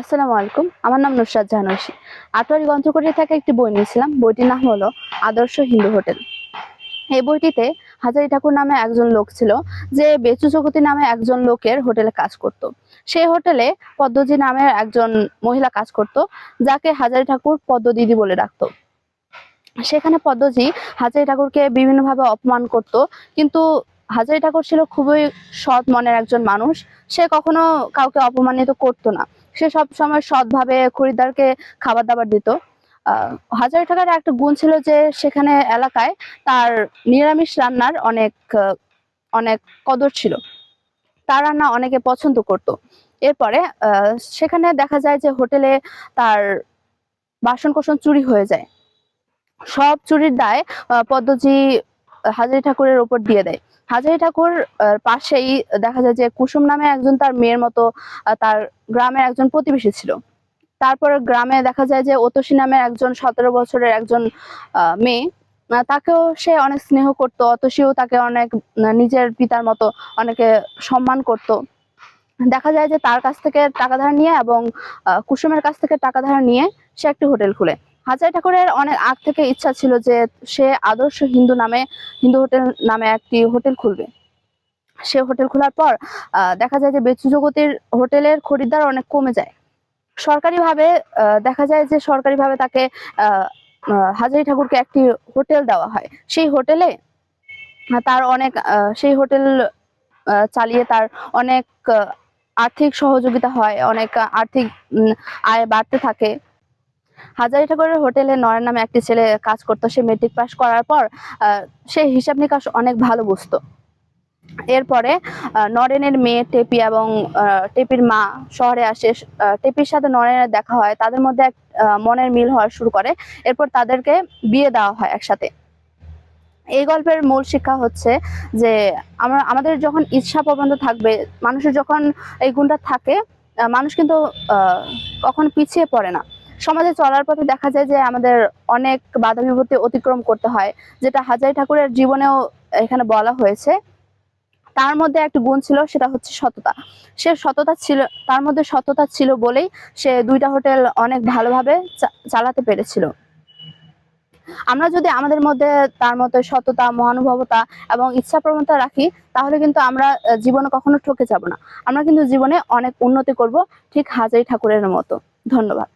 আসসালামু আলাইকুম, আমার নাম নুসরাত জাহান ঐশী আটোয়ারি গ্রন্থকরী থেকে একটি বই নিয়েছিলাম। বইটির নাম হলো আদর্শ হিন্দু হোটেল। এই বইটিতে হাজারি ঠাকুর নামে একজন লোক ছিল, যে বেচু জগতী নামে একজন লোকের হোটেলে কাজ করত। সেই হোটেলে পদ্মজি নামের একজন মহিলা কাজ করত, যাকে হাজারি ঠাকুর পদ্ম দিদি বলে ডাকতো। সেখানে পদ্মজি হাজারি ঠাকুরকে বিভিন্নভাবে অপমান করত, কিন্তু হাজারি ঠাকুর ছিল খুবই সৎ মনের একজন মানুষ। সে কখনো কাউকে অপমানিত করতো না। সে সব সময় সৎভাবে খরিদ্দারকে খাবার দাবার দিত হাজারি টাকার একটা গুণ ছিল যে সেখানে এলাকায় তার নিরামিষ রান্নার অনেক অনেক কদর ছিল। তার রান্না অনেকে পছন্দ করত। এরপরে সেখানে দেখা যায় যে হোটেলে তার বাসন কোসন চুরি হয়ে যায়। সব চুরির দায় পদ্মজি হাজারি ঠাকুরের উপর দিয়ে দেয়। হাজারি ঠাকুর পাশেই দেখা যায় যে কুসুম নামে একজন তার মেয়ের মতো তার গ্রামের একজন প্রতিবেশী ছিল। তারপরে গ্রামে দেখা যায় যে অতসী নামের একজন সতেরো বছরের একজন মেয়ে তাকেও সে অনেক স্নেহ করত অতসীও তাকে অনেক নিজের পিতার মতো অনেকে সম্মান করত। দেখা যায় যে তার কাছ থেকে টাকা ধার নিয়ে এবং কুসুমের কাছ থেকে টাকা ধার নিয়ে সে একটি হোটেল খুলে। হাজারি ঠাকুরের অনেক আগ থেকে ইচ্ছা ছিল যে সে আদর্শ হিন্দু নামে, হিন্দু হোটেল নামে একটি হোটেল খুলবে। সে হোটেল খোলার পর দেখা যায় যে বেচু জগতের হোটেলের খরিদ্দার অনেক কমে যায়। সরকারিভাবে দেখা যায় যে সরকারিভাবে তাকে হাজারি ঠাকুরকে একটি হোটেল দেওয়া হয়। সেই হোটেলে তার অনেক সেই হোটেল চালিয়ে তার অনেক আর্থিক সহযোগিতা হয়, অনেক আর্থিক আয় বাড়তে থাকে। হাজারি ঠাকুরের হোটেলে নয়ন নামে একটি ছেলে কাজ করতো, সে মেট্রিক পাস করার পর সে হিসাব নিকাশ অনেক ভালো বুঝতো। এরপরে নরেনের মেয়ে টেপি এবং টেপির মা শহরে আসে। টেপির সাথে নরেনের দেখা হয়, তাদের মধ্যে এক মনের মিল হওয়া শুরু করে। এরপর তাদেরকে বিয়ে দেওয়া হয় একসাথে। এই গল্পের মূল শিক্ষা হচ্ছে যে, আমরা, আমাদের যখন ইচ্ছা প্রবন্ধ থাকবে, মানুষের যখন এই গুণটা থাকে মানুষ কিন্তু কখনো পিছিয়ে পড়ে না। সমাজে চলার পথে দেখা যায় যে আমাদের অনেক বাধা বিপত্তি অতিক্রম করতে হয়, যেটা হাজারি ঠাকুরের জীবনেও এখানে বলা হয়েছে। তার মধ্যে একটা গুণ ছিল, সেটা হচ্ছে সততা। সে সততা ছিল, তার মধ্যে সততা ছিল বলেই সে দুইটা হোটেল অনেক ভালোভাবে চালাতে পেরেছিল। আমরা যদি আমাদের মধ্যে তার মতো সততা, মহানুভবতা এবং ইচ্ছা প্রবণতা রাখি, তাহলে কিন্তু আমরা জীবনে কখনো ঠকে যাব না। আমরা কিন্তু জীবনে অনেক উন্নতি করব ঠিক হাজারি ঠাকুরের মতো। ধন্যবাদ।